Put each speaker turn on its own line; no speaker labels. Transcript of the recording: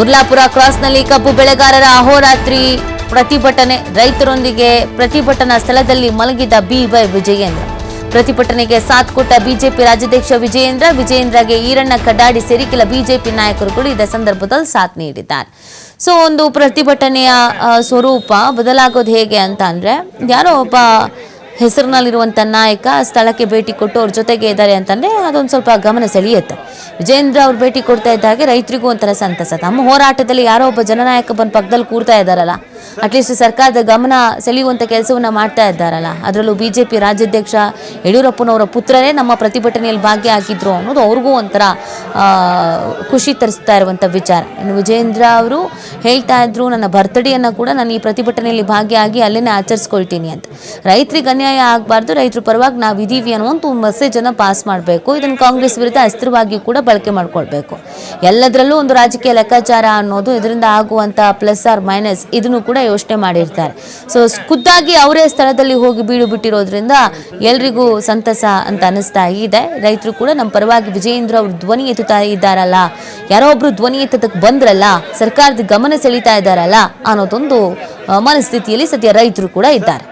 ಉರ್ಲಾಪುರ ಕ್ರಾಸ್ನಲ್ಲಿ ಕಬ್ಬು ಬೆಳೆಗಾರರ ಅಹೋರಾತ್ರಿ ಪ್ರತಿಭಟನೆ. ರೈತರೊಂದಿಗೆ ಪ್ರತಿಭಟನಾ ಸ್ಥಳದಲ್ಲಿ ಮಲಗಿದ ಬಿವೈ ವಿಜಯೇಂದ್ರ. ಪ್ರತಿಭಟನೆಗೆ ಸಾಥ್ ಕೊಟ್ಟ ಬಿಜೆಪಿ ರಾಜ್ಯಾಧ್ಯಕ್ಷ ವಿಜಯೇಂದ್ರ, ವಿಜಯೇಂದ್ರಗೆ ಈರಣ್ಣ ಕಡ್ಡಾಡಿ ಸೇರಿ ಕೆಲ ಬಿಜೆಪಿ ನಾಯಕರುಗಳು ಇದೇ ಸಂದರ್ಭದಲ್ಲಿ ಸಾಥ್ ನೀಡಿದ್ದಾರೆ. ಸೊ, ಒಂದು ಪ್ರತಿಭಟನೆಯ ಸ್ವರೂಪ ಬದಲಾಗೋದು ಹೇಗೆ ಅಂತ ಅಂದರೆ, ಯಾರೋ ಒಬ್ಬ ಹೆಸರಿನಲ್ಲಿರುವಂಥ ನಾಯಕ ಸ್ಥಳಕ್ಕೆ ಭೇಟಿ ಕೊಟ್ಟು ಅವ್ರ ಜೊತೆಗೆ ಇದ್ದಾರೆ ಅಂತಂದರೆ ಅದೊಂದು ಸ್ವಲ್ಪ ಗಮನ ಸೆಳೆಯುತ್ತೆ. ವಿಜೇಂದ್ರ ಅವ್ರು ಭೇಟಿ ಕೊಡ್ತಾ ಇದ್ದಾಗೆ ರೈತರಿಗೂ ಒಂಥರ ಸಂತಸ. ತಮ್ಮ ಹೋರಾಟದಲ್ಲಿ ಯಾರೋ ಒಬ್ಬ ಜನನಾಯಕ ಬಂದು ಪಕ್ಕದಲ್ಲಿ ಕೂರ್ತಾ ಇದ್ದಾರಲ್ಲ. ಅಟ್ಲೀಸ್ಟ್ ಸರ್ಕಾರದ ಗಮನ ಸೆಳೆಯುವಂಥ ಕೆಲಸವನ್ನ ಮಾಡ್ತಾ ಇದ್ದಾರಲ್ಲ. ಅದರಲ್ಲೂ ಬಿಜೆಪಿ ರಾಜ್ಯಾಧ್ಯಕ್ಷ ಯಡಿಯೂರಪ್ಪನವರ ಪುತ್ರರೇ ನಮ್ಮ ಪ್ರತಿಭಟನೆಯಲ್ಲಿ ಭಾಗಿಯಾಗಿದ್ರು ಅನ್ನೋದು ಅವ್ರಿಗೂ ಒಂಥರ ಖುಷಿ ತರಿಸ್ತಾ ಇರುವಂಥ ವಿಚಾರ. ಇನ್ನು ವಿಜೇಂದ್ರ ಅವರು ಹೇಳ್ತಾ ಇದ್ರು, ನನ್ನ ಬರ್ತ್ಡೇಯನ್ನು ಕೂಡ ನಾನು ಈ ಪ್ರತಿಭಟನೆಯಲ್ಲಿ ಭಾಗಿಯಾಗಿ ಅಲ್ಲೇ ಆಚರಿಸ್ಕೊಳ್ತೀನಿ ಅಂತ. ರೈತರಿಗೆ ಅನ್ಯಾಯ ಆಗಬಾರ್ದು, ರೈತರ ಪರವಾಗಿ ನಾವು ಇದೀವಿ ಅನ್ನೋ ಒಂದು ಮೆಸೇಜನ್ನು ಪಾಸ್ ಮಾಡಬೇಕು. ಇದನ್ನು ಕಾಂಗ್ರೆಸ್ ವಿರುದ್ಧ ಅಸ್ತ್ರವಾಗಿ ಕೂಡ ಬಳಕೆ ಮಾಡ್ಕೊಳ್ಬೇಕು. ಎಲ್ಲದರಲ್ಲೂ ಒಂದು ರಾಜಕೀಯ ಲೆಕ್ಕಾಚಾರ ಅನ್ನೋದು ಇದರಿಂದ ಆಗುವಂಥ ಪ್ಲಸ್ ಆರ್ ಮೈನಸ್ ಇದನ್ನು ಕೂಡ ಯೋಚನೆ ಮಾಡಿರ್ತಾರೆ. ಸೊ ಖುದ್ದಾಗಿ ಅವರೇ ಸ್ಥಳದಲ್ಲಿ ಹೋಗಿ ಬೀಳು ಬಿಟ್ಟಿರೋದ್ರಿಂದ ಎಲ್ರಿಗೂ ಸಂತಸ ಅಂತ ಅನಿಸ್ತಾ ಇದೆ. ರೈತರು ಕೂಡ ನಮ್ಮ ಪರವಾಗಿ ವಿಜಯೇಂದ್ರ ಅವರು ಧ್ವನಿ ಎತ್ತುತ್ತಾ ಇದ್ದಾರಲ್ಲ, ಯಾರೋ ಒಬ್ರು ಧ್ವನಿ ಎತ್ತದಕ್ಕೆ ಬಂದ್ರಲ್ಲ, ಸರ್ಕಾರದ ಗಮನ ಸೆಳೀತಾ ಇದ್ದಾರಲ್ಲ ಅನ್ನೋದೊಂದು ಮನಸ್ಥಿತಿಯಲ್ಲಿ ಸದ್ಯ ರೈತರು ಕೂಡ ಇದ್ದಾರೆ.